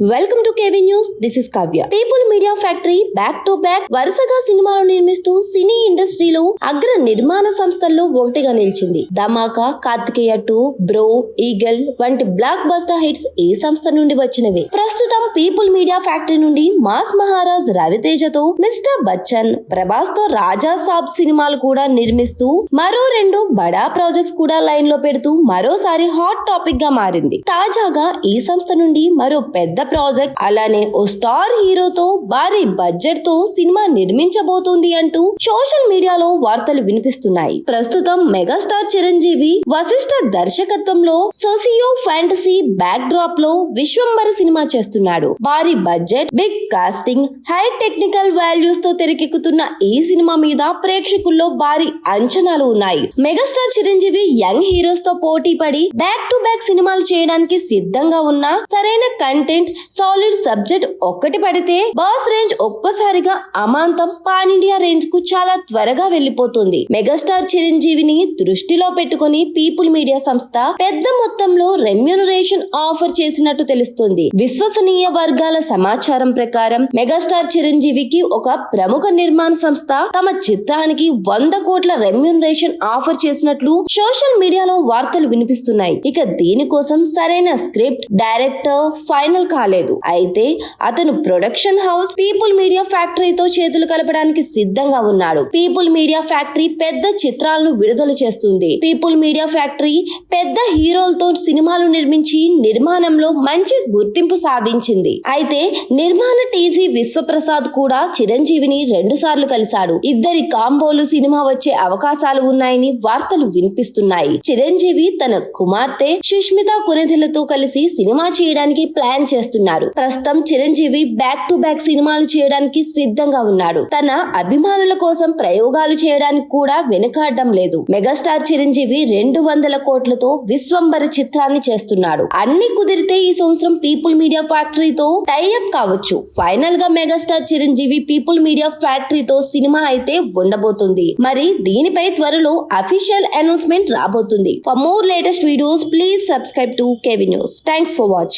Welcome to KV news this is Kavya people media factory back to back వరుసగా సినిమాలు నిర్మిస్తూ సినీ ఇండస్ట్రీలో అగ్ర నిర్మాణ సంస్థల్లో ఒకటిగా నిలిచింది. Dhamaka Karthikeya two Bro Eagle వంటి బ్లాక్ బస్టర్ హిట్స్ ఈ సంస్థ నుండి వచ్చినవి. ప్రస్తుతం పీపుల్ మీడియా ఫ్యాక్టరీ నుండి మాస్ మహారాజ్ రవితేజతో మిస్టర్ బచ్చన్ ప్రభాస్తో రాజా సాబ్ సినిమాలు కూడా నిర్మిస్తూ మరో రెండు బడా ప్రాజెక్ట్స్ కూడా లైన్లో పెడుతూ మరోసారి హాట్ టాపిక్గా మారింది. తాజాగా ఈ సంస్థ నుండి మరో పెద్ద ప్రాజెక్ట్ అలానే ఓ స్టార్ హీరోతో భారీ బడ్జెట్తో సినిమా నిర్మించబోతోంది అంటూ సోషల్ మీడియాలో వార్తలు వినిపిస్తున్నాయి. ప్రస్తుతం మెగాస్టార్ చిరంజీవి వశిష్ఠ దర్శకత్వంలో సోసియో ఫ్యాంటసీ బ్యాక్ డ్రాప్లో విశ్వంబర సినిమా చేస్తున్నారు చేస్తున్నాడు. భారీ budget big casting high technical వాల్యూస్తో తెరకెక్కుతున్న ఈ సినిమా మీద ప్రేక్షకుల్లో భారీ అంచనాలు ఉన్నాయి. మెగాస్టార్ చిరంజీవి యంగ్ హీరోస్తో పోటీ పడి బ్యాక్ టు బ్యాక్ సినిమాలు చేయడానికి సిద్ధంగా ఉన్న సరైన కంటెంట్ సాలిడ్ సబ్జెక్ట్ ఒక్కటి పడితే బాస్ రేంజ్ ఒక్కసారిగా అమాంతం పాన్ ఇండియా రేంజ్కు చాలా త్వరగా వెళ్ళిపోతుంది మెగాస్టార్ చిరంజీవిని దృష్టిలో పెట్టుకుని పీపుల్ మీడియా సంస్థ పెద్ద మొత్తంలో రెమ్యూనరేషన్ ఆఫర్ చేసినట్టు తెలుస్తుంది. విశ్వసనీయ వర్గాల సమాచారం ప్రకారం మెగాస్టార్ చిరంజీవికి ఒక ప్రముఖ నిర్మాణ సంస్థ తమ చిత్రానికి వంద కోట్ల రెమ్యూనరేషన్ ఆఫర్ చేసినట్లు సోషల్ మీడియాలో వార్తలు వినిపిస్తున్నాయి. ఇక దీనికోసం సరైన స్క్రిప్ట్ డైరెక్టర్ ఫైనల్ కాలేదు. అయితే అతను ప్రొడక్షన్ హౌస్ పీపుల్ మీడియా ఫ్యాక్టరీతో చేతులు కలపడానికి సిద్ధంగా ఉన్నాడు. పీపుల్ మీడియా ఫ్యాక్టరీ పెద్ద చిత్రాలను విడుదల చేస్తుంది. పీపుల్ మీడియా ఫ్యాక్టరీ పెద్ద హీరోలతో సినిమాలు నిర్మించి నిర్మాణంలో మంచి గుర్తింపు సాధించింది. అయితే నిర్మాణ టీజీ విశ్వప్రసాద్ కూడా చిరంజీవిని రెండు సార్లు కలిశాడు. ఇద్దరి కాంబోలు సినిమా వచ్చే అవకాశాలు ఉన్నాయని వార్తలు వినిపిస్తున్నాయి. చిరంజీవి తన కుమార్తె సుష్మిత కునిధులతో కలిసి సినిమా చేయడానికి ప్లాన్ చేస్తున్నారు. ప్రస్తుతం చిరంజీవి బ్యాక్ టు బ్యాక్ సినిమాలు చేయడానికి సిద్ధంగా ఉన్నాడు. తన అభిమానుల కోసం ప్రయోగాలు చేయడానికి కూడా వెనుకాడడం లేదు. మెగాస్టార్ చిరంజీవి రెండు వందల కోట్లతో విశ్వంబర చిత్రాన్ని చేస్తున్నాడు. అన్ని కుదిరితే ఈ సంవత్సరం పీపుల్ మీడియా ఫ్యాక్టరీతో టైఅప్ కావచ్చు. ఫైనల్గా మెగాస్టార్ చిరంజీవి పీపుల్ మీడియా ఫ్యాక్టరీతో సినిమా అయితే ఉండబోతుంది. మరి దీనిపై త్వరలో అఫీషియల్ అనౌన్స్మెంట్ రాబోతుంది. For more latest videos please subscribe to KV news thanks for watching